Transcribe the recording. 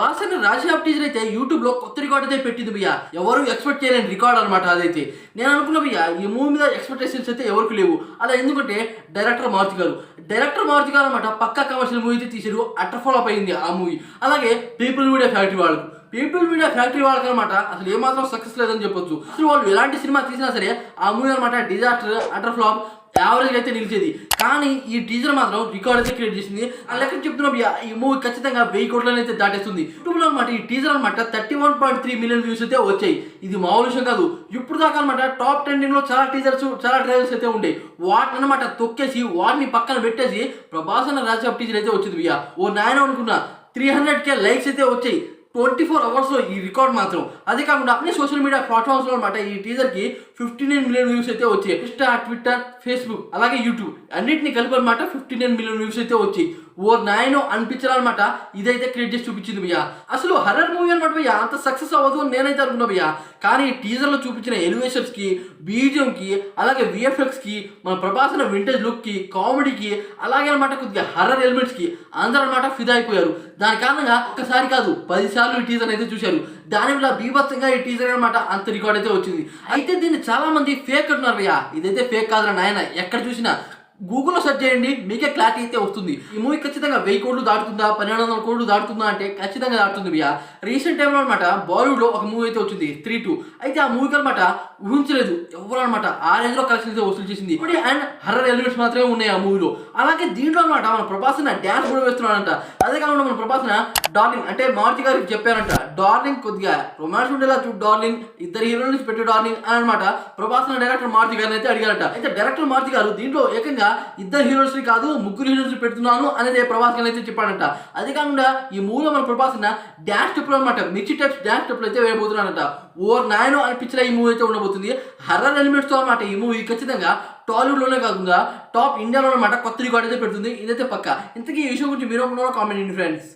వాసన రాశి రాజాబ్ టీచర్ అయితే యూట్యూబ్లో కొత్త రికార్డ్ అయితే పెట్టింది భయ్య. ఎవరు ఎక్స్పెక్ట్ చేయలేని రికార్డ్ అనమాట అదైతే. నేను అనుకున్న భయ్య ఈ మూవీ మీద ఎక్స్పెక్టేషన్స్ అయితే ఎవరికి లేవు. అలా ఎందుకంటే డైరెక్టర్ మారుతి గారు. డైరెక్టర్ మారుతి గారు అనమాట పక్కా కమర్షియల్ మూవీ అయితే తీసారు అటర్ ఫాలో అయింది ఆ మూవీ అలాగే పీపుల్ మీడియా ఫ్యాక్టరీ వాళ్ళకు. పీపుల్ మీడియా ఫ్యాక్టరీ వాళ్ళకి అనమాట అసలు ఏమాత్రం సక్సెస్ లేదని చెప్పొచ్చు. అసలు వాళ్ళు ఎలాంటి సినిమా తీసినా సరే ఆ మూవీ అనమాట డిజాస్టర్ అటర్ ఫ్లాప్ యావరేజ్ అయితే నిలిచేది. కానీ ఈ టీజర్ మాత్రం రికార్డ్ అయితే క్రియేట్ చేసింది. అలాగే లెక్క చెప్తున్నా ఈ మూవీ ఖచ్చితంగా వెయ్యి కోట్లను అయితే దాటేస్తుంది. యూట్యూబ్లో అనమాట ఈ టీజర్ అనమాట thirty one point three million views అయితే వచ్చాయి. ఇది మామూలు విషయం కాదు. ఇప్పుడు దాకా అనమాట టాప్ ట్రెండింగ్లో చాలా టీజర్స్ చాలా ట్రైలర్స్ అయితే ఉండే. వాటిని అనమాట తొక్కేసి వాటిని పక్కన పెట్టేసి ప్రభాస్ అన్న రాజాబ్ టీజర్ అయితే వచ్చింది బియ్య ఓ నాయన అనుకున్నా త్రీ హండ్రెడ్ కే లైక్స్ అయితే వచ్చాయి. ట్వంటీ ఫోర్ అవర్స్లో ఈ రికార్డ్ మాత్రం. అదే కాకుండా అన్ని సోషల్ మీడియా ప్లాట్ఫామ్స్లో అనమాట ఈ టీజర్కి ఫిఫ్టీ నైన్ మిలియన్ వ్యూస్ అయితే వచ్చాయి. ఇన్స్టా ట్విట్టర్ ఫేస్బుక్ అలాగే యూట్యూబ్. అన్నింటినీ కలిపి అనమాట ఫిఫ్టీ నైన్ మిలియన్ వ్యూస్ అయితే వచ్చాయి. ఓ నాయనో అనిపించాలన్నమాట. ఇదైతే క్రియేట్ చేసి చూపించింది భయ్య. అసలు హర్రర్ మూవీ అనమాట భయ్యా. అంత సక్సెస్ అవ్వదు అని నేనైతే అనుకున్నా భయ్య. కానీ టీజర్లో చూపించిన ఎలివేషన్స్కి బీజియంకి అలాగే విఎఫ్ఎక్స్కి మన ప్రభాసన వింటేజ్ లుక్కి కామెడీకి అలాగే అనమాట కొద్దిగా హర్రర్ ఎలిమెంట్స్కి అందరూ అనమాట ఫిదా అయిపోయారు. దాని కారణంగా ఒక్కసారి కాదు పదిసార్లు ఈ టీజర్ అయితే చూశారు. దానివల్ల బీభత్సంగా ఈ టీజర్ అనమాట అంత రికార్డ్ అయితే వచ్చింది. అయితే దీన్ని చాలా మంది ఫేక్ అంటున్నారు భయ్య. ఇదైతే ఫేక్ కాదురా నాయన. ఎక్కడ చూసినా గూగుల్లో సెర్చ్ చేయండి మీకే క్లారిటీ అయితే వస్తుంది. ఈ మూవీ ఖచ్చితంగా వెయ్యి కోట్లు దాటుతుందా పన్నెండు వందల కోట్లు దాటుతుందా అంటే ఖచ్చితంగా దాటుతుంది భయ్యా. రీసెంట్ టైంలో అనమాట బాలీవుడ్లో ఒక మూవీ అయితే వచ్చింది త్రీ టూ అయితే ఆ మూవీకి అనమాట ఊహించలేదు ఎవరు అనమాట ఆ రేంజ్లో కలెక్షన్ అయితే వసూలు చేసింది. ఇప్పుడు అండ్ హర్రర్ ఎలిమెంట్స్ మాత్రమే ఉన్నాయి ఆ మూవీలో అలాగే దీంట్లో అనమాట మన ప్రభాసన డ్యాన్స్ కూడా వేస్తున్నాడంట. అదే కాకుండా మన ప్రభాసన డార్లింగ్ అంటే మారుతి గారికి చెప్పారంట డార్లింగ్ కొద్దిగా రొమాన్స్ ఉండేలా చూడు డార్లింగ్ ఇద్దరు హీరోయిన్స్ పెట్టు డార్లింగ్ అని అనమాట ప్రభాసన డైరెక్టర్ మారుతి గారిని అయితే అడిగారట. అయితే డైరెక్టర్ మారుతి గారు దీంట్లో ఏకంగా ఇద్దరు హీరోస్ని కాదు ముగ్గురు హీరోస్ పెడుతున్నాను అనేది ప్రభాస్ గారిని అయితే చెప్పాడంట అది కాకుండా ఈ మూవీలో మన ప్రభాసన డ్యాన్స్ స్టెప్లు అనమాట మిర్చి టైప్స్ డ్యాన్స్ స్టెప్లు అయితే వేయబోతున్నాడంట ఓ నాయనో అనిపించిన ఈ మూవీ అయితే ఉండబోతుంది. హర్రర్ ఎలిమెంట్స్తో అనమాట ఈ మూవీ ఖచ్చితంగా టాలీవుడ్లోనే కాకుండా టాప్ ఇండియాలో అనమాట కొత్త రికార్డ్ అయితే పెడుతుంది. ఇదైతే పక్క. ఇంతకీ ఈ విషయం గురించి మీరు కామెంట్ చేయండి ఫ్రెండ్స్